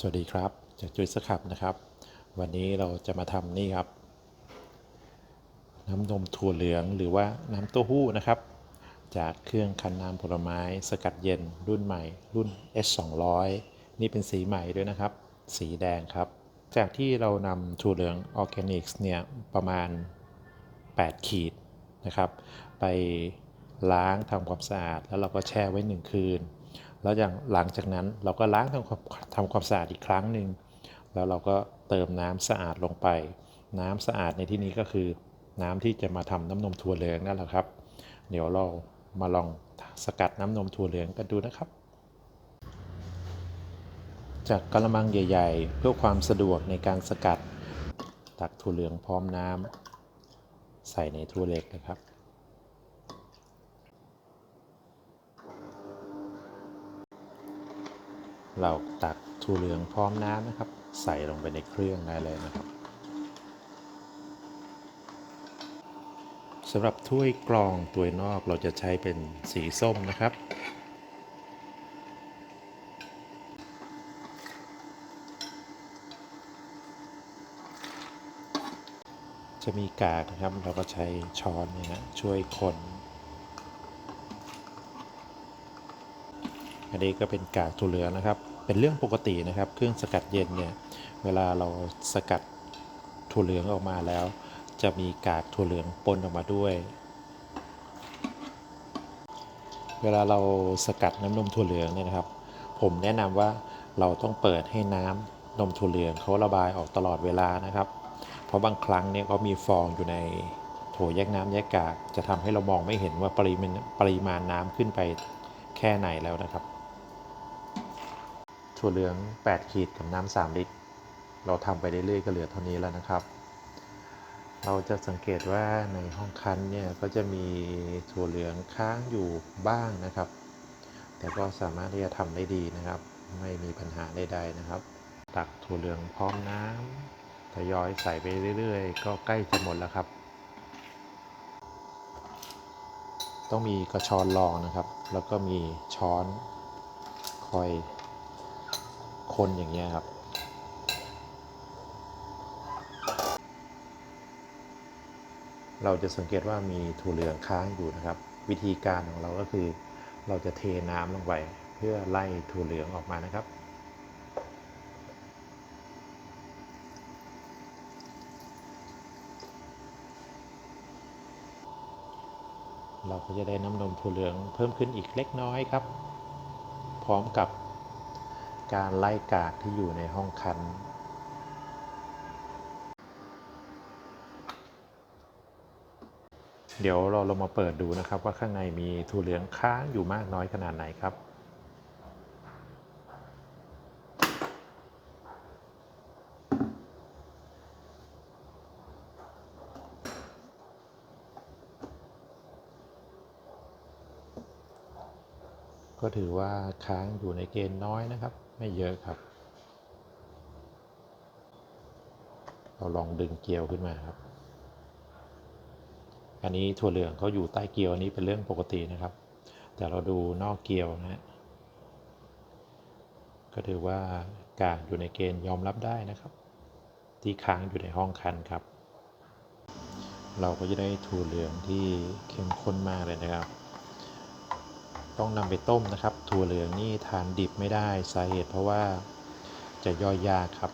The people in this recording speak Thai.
สวัสดีครับจากจุยสครับนะครับ วันนี้เราจะมาทำนี่ครับ น้ำนมถั่วเหลืองหรือว่าน้ำเต้าหู้นะครับ จากเครื่องคั้นน้ำผลไม้สกัดเย็นรุ่นใหม่ รุ่น S 2 0 0นี่เป็นสีใหม่ด้วยนะครับ สีแดงครับ จากที่เรานำถั่วเหลืองออร์แกนิกส์เนี่ยประมาณ 8 ขีดนะครับ ไปล้างทำความสะอาด แล้วเราก็แช่ไว้ 1 คืน แล้วอย่างหลังจากนั้นเราก็ล้างทำความทำความสะอาดอีกครั้งหนึ่งแล้วเราก็เติมน้ำสะอาดลงไป น้ำสะอาดในที่นี้ก็คือ น้ำที่จะมาทำน้ำนมถั่วเหลืองนั่นแหละครับ เดี๋ยวเรามาลองสกัดน้ำนมถั่วเหลืองกันดูนะครับ จากกระมังใหญ่ ๆ เพื่อความสะดวกในการสกัด ตักถั่วเหลืองพร้อมน้ำใส่ในถั่วเล็กนะครับ เราตักถั่วเหลืองพร้อมน้ำนะครับ ใส่ลงไปในเครื่องได้เลยนะครับสำหรับถ้วยกรองตัวนอกเราจะใช้เป็นสีส้มนะครับ จะมีกากนะครับเราก็ใช้ช้อนเนี่ยนะช่วยคน อันนี้ก็เป็นกากถั่วเหลืองนะครับ เป็นเรื่องปกตินะครับ เครื่องสกัดเย็นเนี่ย เวลาเราสกัดถั่วเหลืองออกมาแล้ว จะมีกากถั่วเหลืองปนออกมาด้วย เวลาเราสกัดน้ำนมถั่วเหลืองเนี่ยนะครับ ผมแนะนำว่าเราต้องเปิดให้น้ำนมถั่วเหลืองเขาระบายออกตลอดเวลานะครับ เพราะบางครั้งเนี่ยเขามีฟองอยู่ในโถแยกน้ำแยกกากจะทำให้เรามองไม่เห็นว่าปริมาณปริมาณน้ำขึ้นไปแค่ไหนแล้วนะครับ ถั่วเหลือง 8 ขีดกับน้ำ3ลิตร เราทำไปเรื่อยๆก็เหลือเท่านี้แล้วนะครับ เราจะสังเกตว่าในห้องคั้นเนี่ยก็จะมีถั่วเหลืองค้างอยู่บ้างนะครับ แต่ก็สามารถที่จะทำได้ดีนะครับ ไม่มีปัญหาใดๆนะครับ ตักถั่วเหลืองพร้อมน้ำทยอยใส่ไปเรื่อยๆ ก็ใกล้จะหมดแล้วครับต้องมีกระชอนรองนะครับ แล้วก็มีช้อนคอย คนอย่างเงี้ยครับเราจะสังเกตว่ามีถั่วเหลืองค้างอยู่นะครับ วิธีการของเราก็คือเราจะเทน้ำลงไปเพื่อไล่ถั่วเหลืองออกมานะครับ เราก็จะได้น้ำนมถั่วเหลืองเพิ่มขึ้นอีกเล็กน้อยครับ พร้อมกับ การไล่กากที่อยู่ในห้องคันเดี๋ยวเราลงมาเปิดดูนะครับว่าข้างในมีถั่วเหลืองค้างอยู่มากน้อยขนาดไหนครับ ก็ถือว่าค้างอยู่ในเกณฑ์น้อยนะครับ ไม่เยอะครับ เราลองดึงเกลียวขึ้นมาครับ อันนี้ถั่วเหลืองเขาอยู่ใต้เกลียวอันนี้เป็นเรื่องปกตินะครับ แต่เราดูนอกเกลียวนะฮะก็ถือว่ากากอยู่ในเกณฑ์ยอมรับได้นะครับ ที่ค้างอยู่ในห้องคันครับ เราก็จะได้ถั่วเหลืองที่เข้มข้นมากเลยนะครับ ต้องนำไปต้มนะครับ ถั่วเหลืองนี่ทานดิบไม่ได้สาเหตุเพราะว่าจะย่อยยากครับ